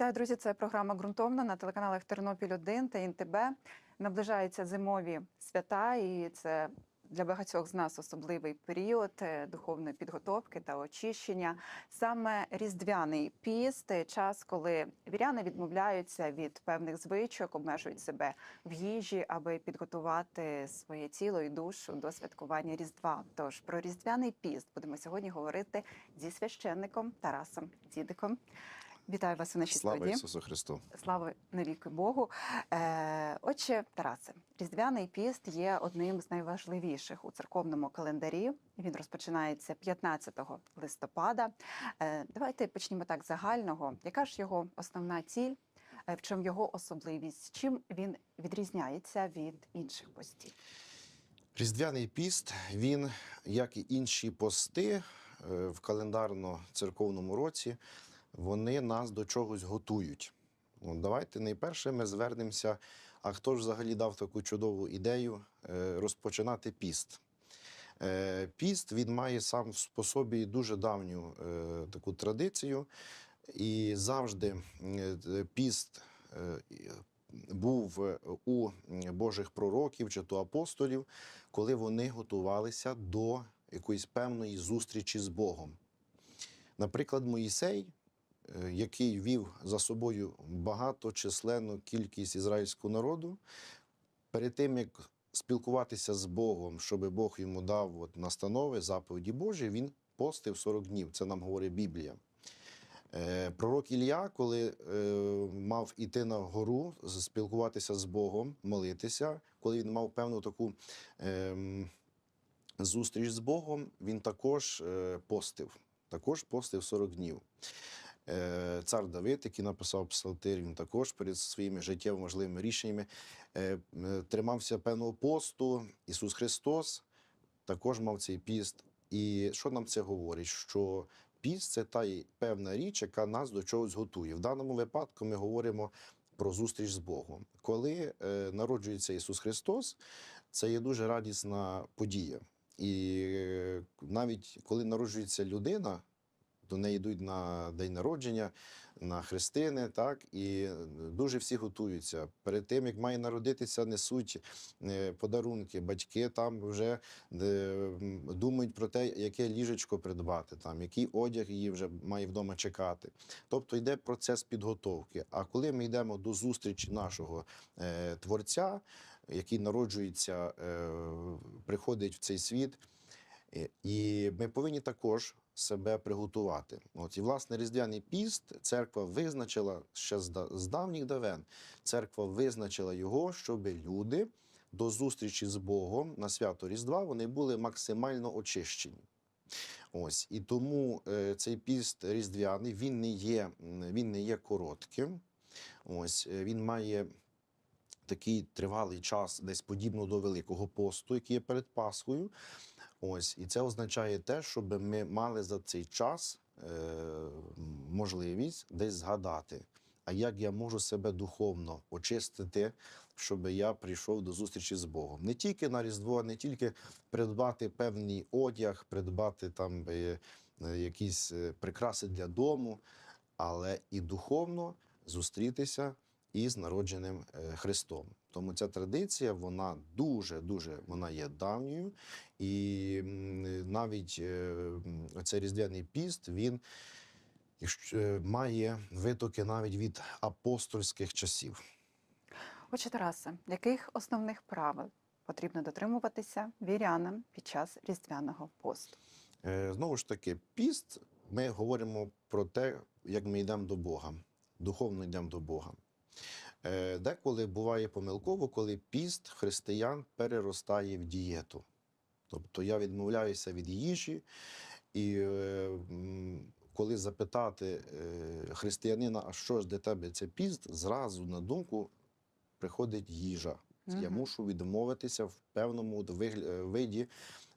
Вітаю, друзі! Це програма ґрунтовна на телеканалах Тернопіль 1 та ІНТБ. Наближаються зимові свята, і це для багатьох з нас особливий період е, духовної підготовки та очищення. Саме різдвяний піст час, коли віряни відмовляються від певних звичок, обмежують себе в їжі, аби підготувати своє тіло і душу до святкування Різдва. Тож про різдвяний піст будемо сьогодні говорити зі священником Тарасом Дідиком. Вітаю вас у нашій Слава студії. Ісусу Христу! Слава навіки Богу. Е, отче Тарасе, Різдвяний піст є одним з найважливіших у церковному календарі. Він розпочинається 15 листопада. Е, давайте почнімо так загального. Яка ж його основна ціль? Е, В чому його особливість? Чим він відрізняється від інших постів? Різдвяний піст, він, як і інші пости в календарно-церковному році, вони нас до чогось готують. От давайте найперше ми звернемося. А хто ж взагалі дав таку чудову ідею е, розпочинати піст? Е, Піст він має сам в по собі дуже давню е, таку традицію, і завжди піст був у Божих пророків чи то апостолів, коли вони готувалися до якоїсь певної зустрічі з Богом. Наприклад, Моїсей, який вів за собою багаточисленну кількість ізраїльського народу, перед тим як спілкуватися з Богом, щоб Бог йому дав от настанови, заповіді Божі, він постив 40 днів. Це нам говорить Біблія. Е, Пророк Ілля, коли е, мав іти на гору, спілкуватися з Богом, молитися, коли він мав певну таку ем, зустріч з Богом, він також е, постив. Також постив 40 днів. Е, Цар Давид, який написав псалтир, він також перед своїми життєво важливими рішеннями е, е, тримався певного посту. Ісус Христос також мав цей піст. І що нам це говорить? Що піст це та певна річ, яка нас до чогось готує. В даному випадку ми говоримо про зустріч з Богом. Коли е, народжується Ісус Христос, це є дуже радісна подія. І е, навіть коли народжується людина, до неї йдуть на день народження, на хрестини, так і дуже всі готуються. Перед тим як має народитися, несуть е, подарунки. Батьки там вже е, думають про те, яке ліжечко придбати, там який одяг її вже має вдома чекати. Тобто йде процес підготовки. А коли ми йдемо до зустрічі нашого е, творця, який народжується, е, приходить в цей світ. Е, І ми повинні також себе приготувати. От і власне різдвяний піст церква визначила ще з давніх давен. Церква визначила його, щоб люди до зустрічі з Богом на свято Різдва вони були максимально очищені. Ось і тому е, цей піст різдвяний він не є, він не є коротким. Ось е, він має такий тривалий час, десь подібно до Великого посту, який є перед Пасхою. Ось, і це означає те, щоб ми мали за цей час е, можливість десь згадати. А як я можу себе духовно очистити, щоб я прийшов до зустрічі з Богом? Не тільки на Різдво, не тільки придбати певний одяг, придбати там е, якісь е, прикраси для дому, але і духовно зустрітися із народженим е, Христом. Тому ця традиція, вона дуже дуже вона є давньою, і навіть е, цей різдвяний піст він е, має витоки навіть від апостольських часів. Отче Тарасе, яких основних правил потрібно дотримуватися вірянам під час різдвяного посту? Знову ж таки, піст, ми говоримо про те, як ми йдемо до Бога, духовно йдемо до Бога. Е, Деколи буває помилково, коли піст християн переростає в дієту. Тобто я відмовляюся від їжі, і е, коли запитати е, християнина, а що ж для тебе це піст, зразу на думку приходить їжа. Я мушу відмовитися в певному виді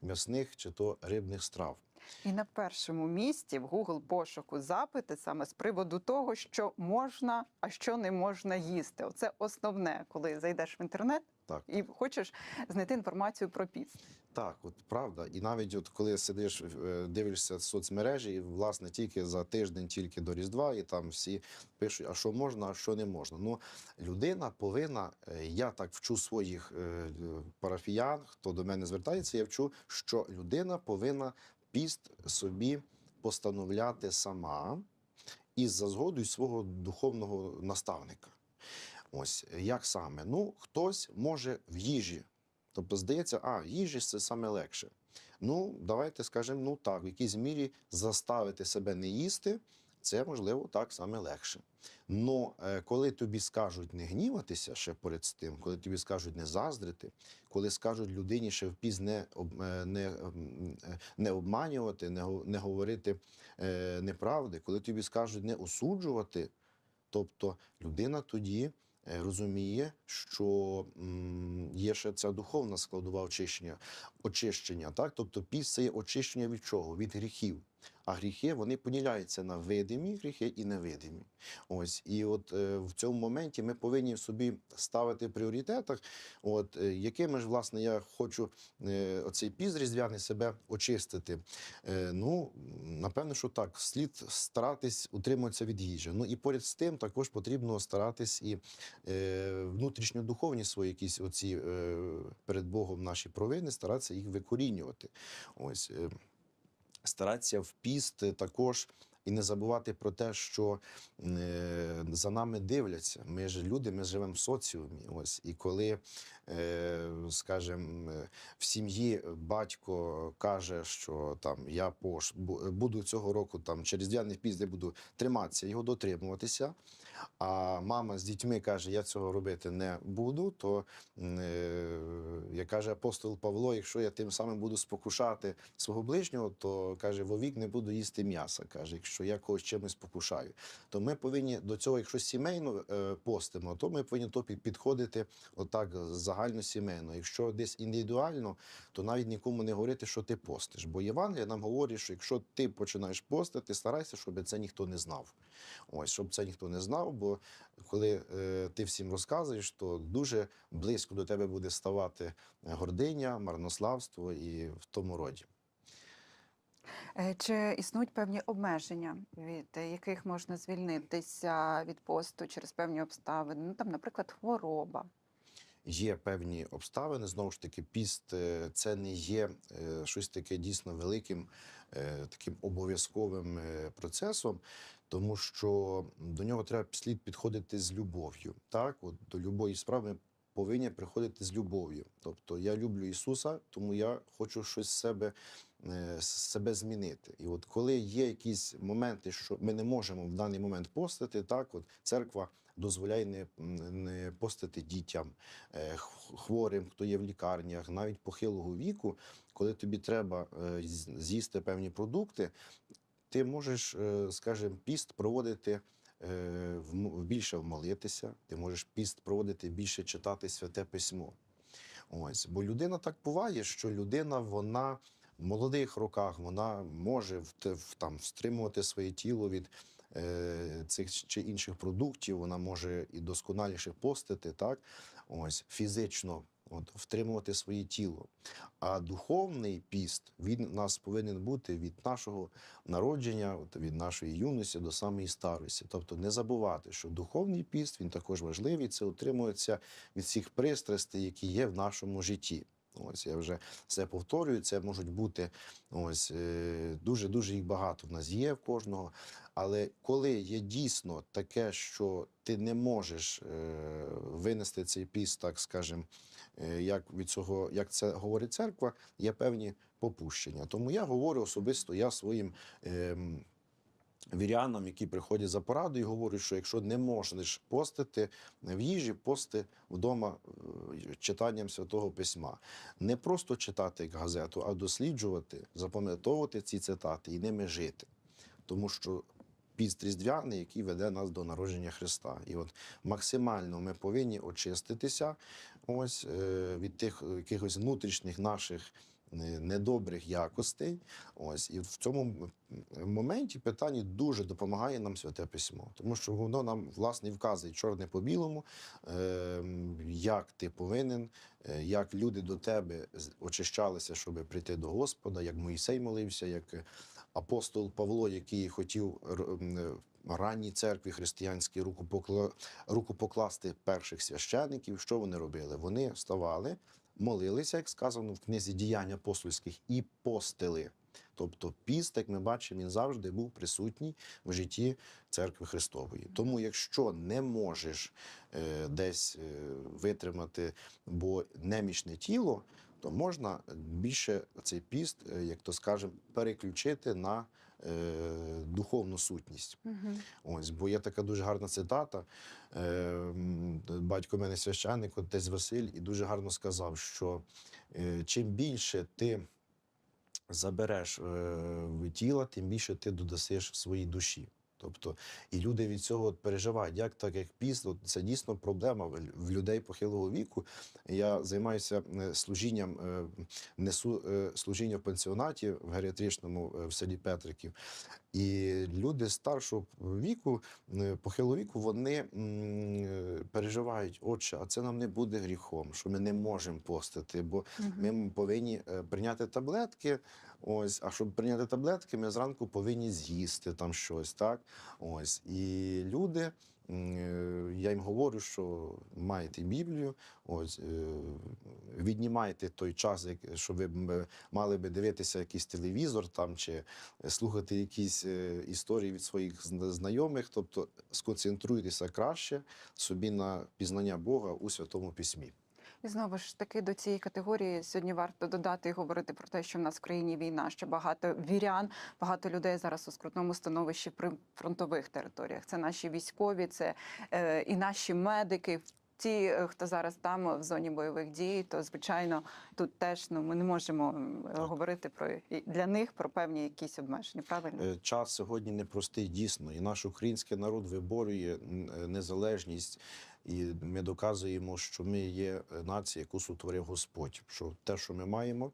м'ясних чи то рибних страв. І на першому місці в Google пошуку запити саме з приводу того, що можна, а що не можна їсти. Оце основне, коли зайдеш в інтернет, Так. і хочеш знайти інформацію про піст. Так, от правда. І навіть от коли сидиш, е, дивишся соцмережі, і, власне, тільки за тиждень, тільки до Різдва, і там всі пишуть, а що можна, а що не можна. Ну, людина повинна, е, я так вчу своїх е, парафіян, хто до мене звертається, я вчу, що людина повинна піст собі постановляти сама із за згодою свого духовного наставника. Ось як саме? Ну, хтось може в їжі. Тобто, здається, а, їжі це саме легше. Ну, давайте скажемо, ну так, в якійсь мірі заставити себе не їсти, це можливо так саме легше. Но е, коли тобі скажуть не гніватися ще перед тим, коли тобі скажуть не заздрити, коли скажуть людині ще впіз не, е, не, е, не обманювати, не, не говорити неправди, коли тобі скажуть не осуджувати, тобто людина тоді розуміє, що є ще ця духовна складова очищення, очищення. Так? Тобто піс це є очищення від чого? Від гріхів. А гріхи вони поділяються на видимі гріхи і невидимі. Ось і от е, в цьому моменті ми повинні собі ставити в пріоритетах, от е, якими ж власне я хочу е, оцей піз різдвяний себе очистити. Е, ну напевно, що так, слід старатись утримуватися від їжі. Ну і поряд з тим також потрібно старатись і е, внутрішньодуховні свої якісь оці е, перед Богом наші провини, старатися їх викорінювати. Ось е, старатися в також. І не забувати про те, що е, за нами дивляться. Ми ж люди, ми живемо в соціумі. Ось і коли, е, скажімо, е, в сім'ї батько каже, що там я пош буду цього року там через різдвяний піст я буду триматися, його дотримуватися. А мама з дітьми каже, я цього робити не буду. То е, як каже апостол Павло, якщо я тим самим буду спокушати свого ближнього, то каже, вовік не буду їсти м'яса. каже, якщо я когось чимось спокушаю. То ми повинні до цього, якщо сімейно е, постимо, то ми повинні то підходити отак загальносімейно. Якщо десь індивідуально, то навіть нікому не говорити, що ти постиш. Бо Євангелія нам говорить, що якщо ти починаєш постити, старайся, щоб це ніхто не знав. Ось, щоб це ніхто не знав, бо коли е, ти всім розказуєш, то дуже близько до тебе буде ставати гординя, марнославство і в тому роді. Е, Чи існують певні обмеження, від е, яких можна звільнитися від посту через певні обставини? Ну там, наприклад, хвороба. Є певні обставини. Знову ж таки, піст е, це не є е, щось таке дійсно великим, е, таким обов'язковим процесом, тому що до нього треба слід підходити з любов'ю. Так, от до любої справи повинні приходити з любов'ю. Тобто я люблю Ісуса, тому я хочу щось з себе, е, себе змінити. І от коли є якісь моменти, що ми не можемо в даний момент постити, так от церква дозволяє не, не постити дітям, е, хворим, хто є в лікарнях, навіть похилого віку, коли тобі треба е, з'їсти певні продукти, ти можеш, скажімо, піст проводити. Е, Більше вмолитися, ти можеш піст проводити більше читати святе письмо. Ось, бо людина так буває, що людина вона в молодих роках вона може в- там стримувати своє тіло від е, цих чи інших продуктів, вона може і досконаліше постити, так ось фізично. От, втримувати своє тіло. А духовний піст він у нас повинен бути від нашого народження, от, від нашої юності до самої старості. Тобто не забувати, що духовний піст він також важливий. Це утримується від всіх пристрастей, які є в нашому житті. Ось я вже це повторюю. Це можуть бути ось е, дуже дуже їх багато в нас є в кожного. Але коли є дійсно таке, що ти не можеш е, винести цей піст, так скажем, е, як від цього, як це говорить церква, є певні попущення. Тому я говорю особисто я своїм. Вірянам, які приходять за порадою, говорять, що якщо не можеш постити в їжі, пости вдома е, читанням святого письма. Не просто читати газету, а досліджувати, запам'ятовувати ці цитати і ними жити. Тому що піст різдвяний, який веде нас до народження Христа. І от максимально ми повинні очиститися ось, е, від тих якихось внутрішніх наших недобрих якостей. Ось і в цьому моменті питанні дуже допомагає нам святе письмо, тому що воно нам власне вказує чорне по білому, е, як ти повинен, е, як люди до тебе очищалися, щоб прийти до Господа, як Моїсей молився, як апостол Павло, який хотів е, ранній церкві християнській руку руку покласти перших священиків. Що вони робили? Вони вставали, молилися, як сказано в книзі діянь апостольських, і постили. Тобто піст, як ми бачимо, він завжди був присутній в житті церкви Христової. Тому, якщо не можеш е, десь е, витримати, бо немічне тіло, то можна більше цей піст, е, як то скажемо, переключити на е, духовну сутність. Мгм. Ось, бо є така дуже гарна цитата. Е, батько в мене священник, отець Василь, і дуже гарно сказав, що е, чим більше ти забереш е, в тіла, тим більше ти додасиш своїй душі. Тобто, і люди від цього от переживають, як так, як піст, от це дійсно проблема в людей похилого віку. Я займаюся е, служінням, е, несу е, служіння в пансіонаті в геріатричному в селі Петриків. І люди старшого віку, похилого віку, вони переживають, отче, а це нам не буде гріхом, що ми не можемо постити, бо ми прповинні е, прийняти таблетки. Ось, а щоб прийняти таблетки, ми зранку повинні з'їсти там щось, так? Ось. І люди, е, я їм говорю, що маєте Біблію, ось, е, віднімайте той час, як- що ви мали би дивитися якийсь телевізор там, чи слухати якісь е, історії від своїх знайомих, тобто сконцентруйтеся краще собі на пізнання Бога у Святому Письмі. І знову ж таки до цієї категорії сьогодні варто додати і говорити про те, що в нас в країні війна, що багато вірян, багато людей зараз у скрутному становищі при фронтових територіях. Це наші військові, це е, і наші медики. Ті, е, хто зараз там в зоні бойових дій, то звичайно тут теж ну ми не можемо Так. говорити про для них про певні якісь обмеження. Правильно? Е, Час сьогодні непростий, дійсно, і наш український народ виборює е, незалежність, і ми доказуємо, що ми є нація, яку сотворив Господь. Що те, що ми маємо,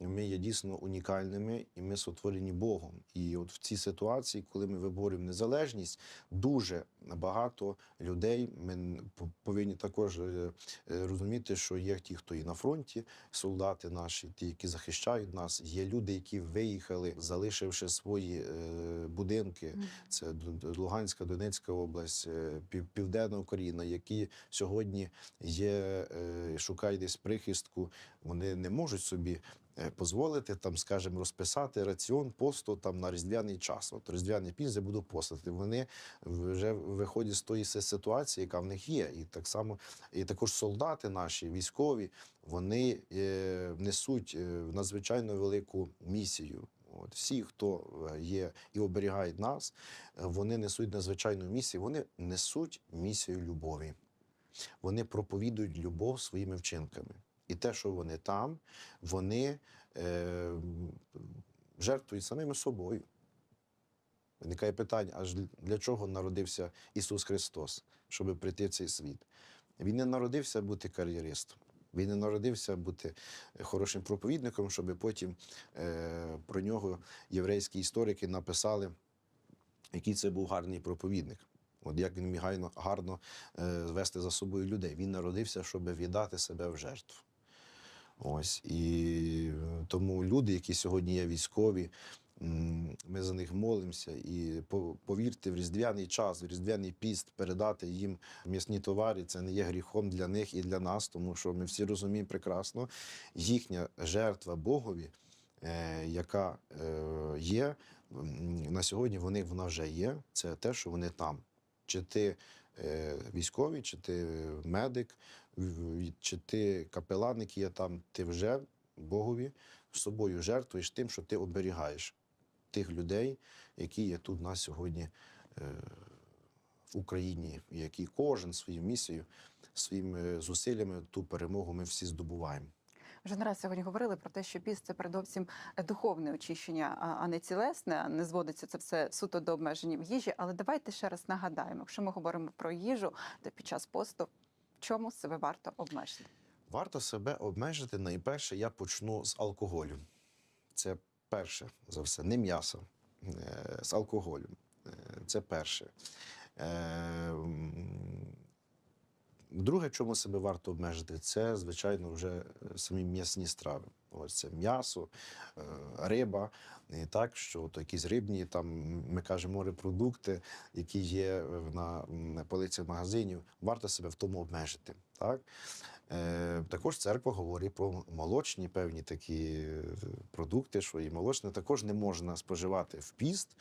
ми є дійсно унікальними, і ми сотворені Богом. І от в цій ситуації, коли ми виборюємо незалежність, дуже багато людей. Ми по- повинні також е, е, розуміти, що є ті, хто і на фронті, солдати наші, ті, які захищають нас. Є люди, які виїхали, залишивши свої е, будинки. Це Луганська, Донецька область, Південна Україна, які сьогодні є, шукають десь прихистку. Вони не можуть собі дозволити там, скажімо, розписати раціон посту там на різдвяний час. От різдвяний піст я буду постати. Вони вже виходять з тої ситуації, яка в них є. І так само, і також солдати наші, військові, вони е, несуть е, надзвичайно велику місію. От всі, хто е, є і оберігають нас, е, вони несуть надзвичайну місію. Вони несуть місію любові. Вони проповідують любов своїми вчинками. І те, що вони там, вони е, жертвують самими собою. Виникає питання, аж для- чого народився Ісус Христос, щоб прийти в цей світ? Він не народився бути кар'єристом. Він не народився бути хорошим проповідником, щоб потім е, про нього єврейські історики написали, який це був гарний проповідник. От як він міг гайно- гарно е, вести за собою людей. Він народився, щоб віддати себе в жертву. Ось і е, тому люди, які сьогодні є військові, ми за них молимося. І повірте, в різдвяний час, в різдвяний піст передати їм м'ясні товари це не є гріхом для них і для нас, тому що ми всі розуміємо прекрасно, їхня жертва Богові, е, яка е, є на сьогодні, вони вона вже є. Це те, що вони там. Чи ти військовий, чи ти медик, чи ти капелан, який є там, ти вже Богові з собою жертвуєш тим, що ти оберігаєш тих людей, які є тут на сьогодні е, в Україні, які кожен своєю місією, своїми зусиллями ту перемогу ми всі здобуваємо. Вже не раз сьогодні говорили про те, що піст це передовсім духовне очищення, а не цілесне. Не зводиться це все суто до обмежень в їжі. Але давайте ще раз нагадаємо, якщо ми говоримо про їжу, то під час посту чому себе варто обмежити? Варто себе обмежити. Найперше, я почну з алкоголю. Це перше за все, не м'ясо, е, з алкоголю. Е, Це перше. Е, Друге, чому себе варто обмежити, це, звичайно, вже е, самі м'ясні страви. Ось це м'ясо, е, риба, і так, що от якісь рибні, там ми кажемо морепродукти, які є на м, полицях магазинів, варто себе в тому обмежити. Так? Е, також церква говорить про молочні певні такі е, продукти, що і молочне також не можна споживати в піст.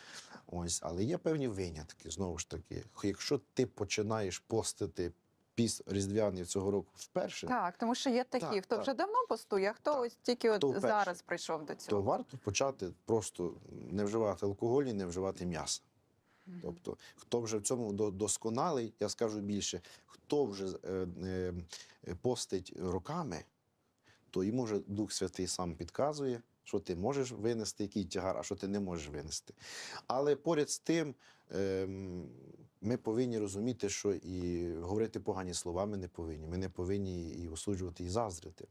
Ось, але є певні винятки. Знову ж таки, якщо ти починаєш постити піст різдвяний цього року вперше, Так, тому що є такі, Так, хто так. вже давно постує, а хто Так. ось тільки от вперше. зараз прийшов до цього. то варто почати просто не вживати алкоголь і не вживати м'ясо. Мгм. Тобто, хто вже в цьому досконалий, я скажу більше, хто вже е, е, е, постить роками, то йому вже Дух Святий сам підказує, що ти можеш винести який тягар, а що ти не можеш винести. Але поряд з тим ем, ми повинні розуміти, що і говорити погані слова ми не повинні. Ми не повинні і осуджувати, і заздрити.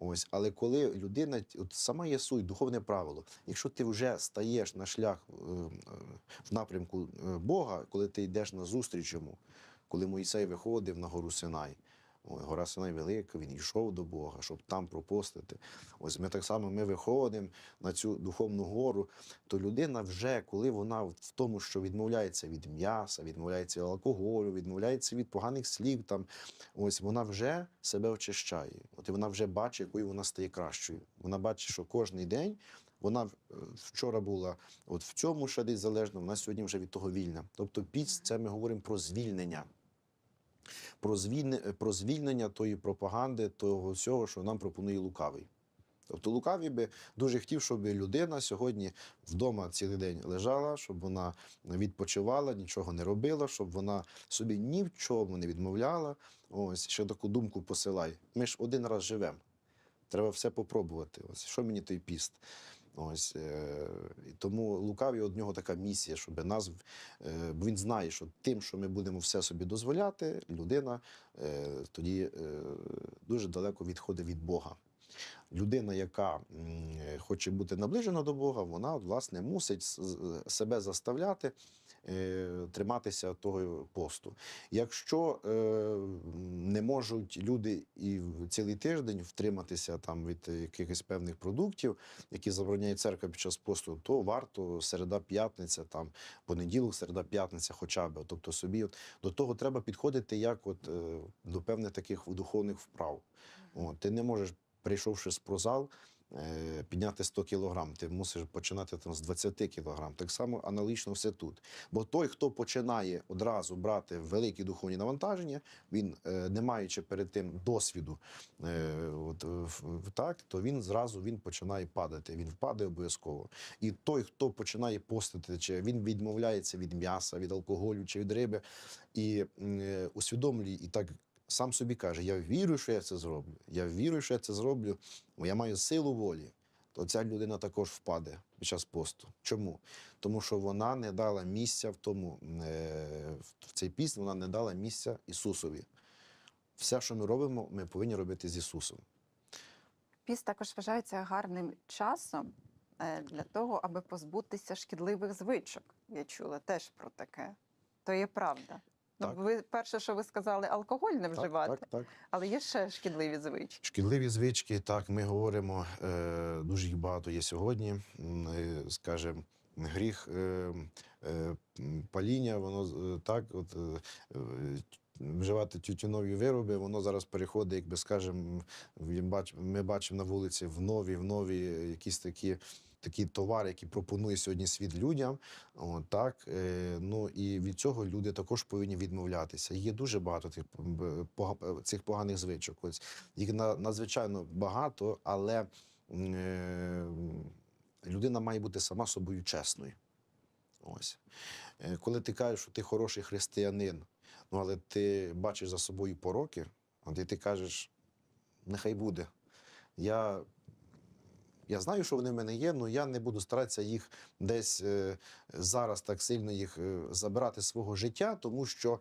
Ось, але коли людина, от сама є суть, духовне правило, якщо ти вже стаєш на шлях е, е, в напрямку е, Бога, коли ти йдеш на зустріч йому, коли Моїсей виходив на гору Синай. Гора Синай велика, він йшов до Бога, щоб там пропостити. Ось ми так само ми виходимо на цю духовну гору, то людина вже, коли вона в тому, що відмовляється від м'яса, відмовляється від алкоголю, відмовляється від поганих слів, там, ось вона вже себе очищає. От і вона вже бачить, якою вона стає кращою. Вона бачить, що кожен день вона е, вчора була от в цьому ще десь залежно, вона сьогодні вже від того вільна. Тобто піст це ми говоримо про звільнення. Про звільнення, про звільнення тої пропаганди, того всього, що нам пропонує лукавий. Тобто Лукавий би дуже хотів, щоб людина сьогодні вдома цілий день лежала, щоб вона відпочивала, нічого не робила, щоб вона собі ні в чому не відмовляла. Ось ще таку думку посилай. Ми ж один раз живемо. Треба все попробувати. Ось що мені той піст. Ось е, і тому лукаві од нього така місія, щоб нас е, бо він знає, що тим, що ми будемо все собі дозволяти, людина е, тоді дуже далеко відходить від Бога. Людина, яка хоче бути наближена до Бога, вона власне мусить себе заставляти триматися того посту. Якщо е, не можуть люди і цілий тиждень втриматися там від якихось певних продуктів, які забороняє церква під час посту, то варто середа, п'ятниця, там понеділок, середа, п'ятниця, хоча б. Тобто собі от, до того треба підходити як от, е, до певних таких духовних вправ. От, ти не можеш, прийшовши в спортзал, е, підняти 100 кілограм, ти мусиш починати там з 20 кілограм. Так само аналогічно все тут. Бо той, хто починає одразу брати великі духовні навантаження, він, е, не маючи перед тим досвіду, е, от, так, то він зразу він починає падати. Він впаде обов'язково. І той, хто починає постити, чи він відмовляється від м'яса, від алкоголю чи від риби, і е, усвідомлює, і так сам собі каже: Я вірю, що я це зроблю. Я вірю, що я це зроблю, бо я маю силу волі. То ця людина також впаде під час посту. Чому? Тому що вона не дала місця в тому, е, в цей піст, вона не дала місця Ісусові. Все, що ми робимо, ми повинні робити з Ісусом. Піст також вважається гарним часом е, для того, аби позбутися шкідливих звичок. Я чула теж про таке. То є правда. Ну, Так. ви перше, що ви сказали, алкоголь не вживати, Так, так, так. але є ще шкідливі звички. Шкідливі звички, так, ми говоримо, е, дуже їх багато є сьогодні. Е, Скажем, гріх е, е, паління, воно так, от, е, вживати тютюнові вироби, воно зараз переходить, якби скажемо, ми бачимо на вулиці в нові, в нові якісь такі. Такі товари, які пропонує сьогодні світ людям, О, так е, ну і від цього люди також повинні відмовлятися. Є дуже багато тих цих поганих звичок. Ось їх надзвичайно багато, але е, людина має бути сама собою чесною. Ось. Е, Коли ти кажеш, що ти хороший християнин, ну але ти бачиш за собою пороки, от і ти кажеш, нехай буде. Я, Я знаю, що вони в мене є, але я не буду старатися їх десь е, зараз так сильно їх е, забирати з свого життя, тому що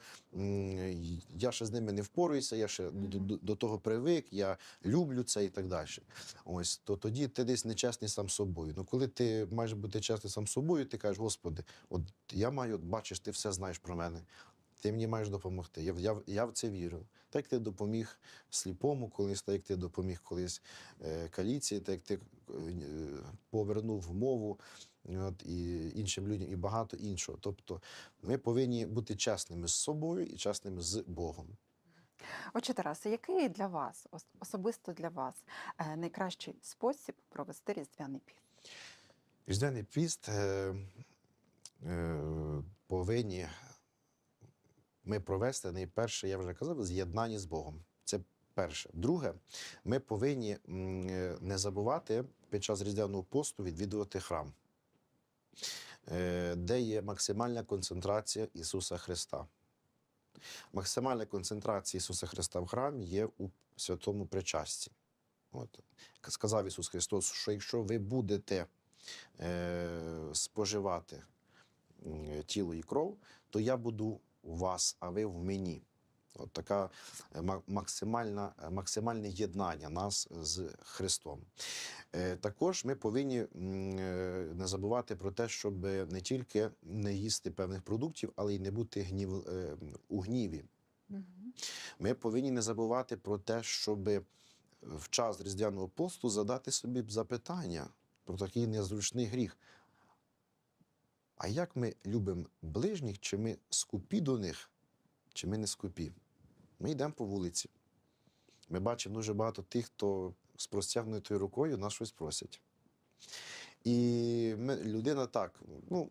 я ще з ними не впораюся, я ще до, до, до того привик, я люблю це і так далі. Ось то тоді ти десь нечесний сам собою. Ну коли ти маєш бути чесний сам собою, ти кажеш, Господи, от я маю, от бачиш, ти все знаєш про мене. Ти мені маєш допомогти. Я, я, я в це вірю. Так як ти допоміг сліпому колись, так як ти допоміг колись е, каліці, так як ти е, повернув мову от, і іншим людям, і багато іншого. Тобто ми повинні бути чесними з собою і чесними з Богом. Отже, Тарасе, який для вас, особисто для вас, е, найкращий спосіб провести різдвяний піст? Різдвяний піст е, е, повинні ми провести найперше, я вже казав, з'єднання з Богом. Це перше. Друге, ми повинні е, не забувати під час різдвяного посту відвідувати храм, е, де є максимальна концентрація Ісуса Христа. Максимальна концентрація Ісуса Христа в храмі є у святому причасті. От. Сказав Ісус Христос, що якщо ви будете е, споживати тіло і кров, то я буду у вас, а ви в мені. От така е, максимальна, е, максимальне єднання нас з Христом. Е, Також ми повинні не забувати про те, щоб не тільки не їсти певних продуктів, але й не бути гнів, у гніві. Ми повинні не забувати про те, щоб в час різдвяного посту задати собі запитання про такий незручний гріх. А як ми любимо ближніх, чи ми скупі до них, чи ми не скупі? Ми йдемо по вулиці. Ми бачимо дуже багато тих, хто з простягнутою рукою нас щось просять. І ми, людина так, ну,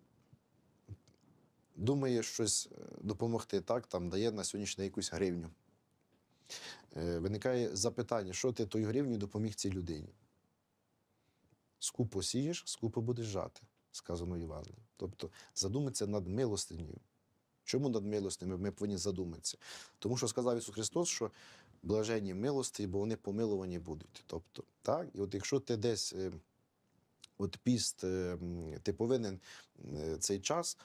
думає щось е, допомогти, так, там дає на сьогоднішній якусь гривню. Е, Виникає запитання, що ти тою гривню допоміг цій людині? Скупо сієш, скупо будеш жати, сказано в Євангелії. Тобто задуматися над милостинею. Чому над милостинею ми повинні задуматися? Тому що сказав Ісус Христос, що блаженні милості, бо вони помилувані будуть. Тобто, так? І от якщо ти десь е, от піст, е, ти повинен е, цей час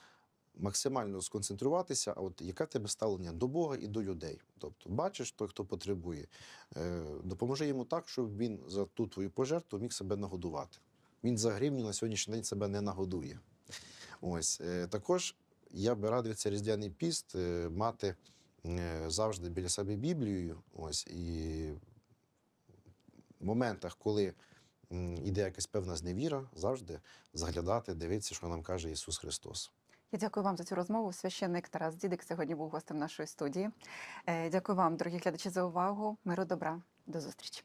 максимально сконцентруватися, а от яке тебе ставлення до Бога і до людей. Тобто, бачиш той, хто потребує, допоможи йому так, щоб він за ту твою пожертву міг себе нагодувати. Він за гривню на сьогоднішній день себе не нагодує. Ось е, також я би радив цей різдвяний піст е, мати е, завжди біля себе Біблію. Ось і в моментах, коли м, іде якась певна зневіра, завжди заглядати, дивитися, що нам каже Ісус Христос. Я дякую вам за цю розмову. Священник Тарас Дідик сьогодні був гостем нашої студії. Дякую вам, дорогі глядачі, за увагу. Миру добра. До зустрічі.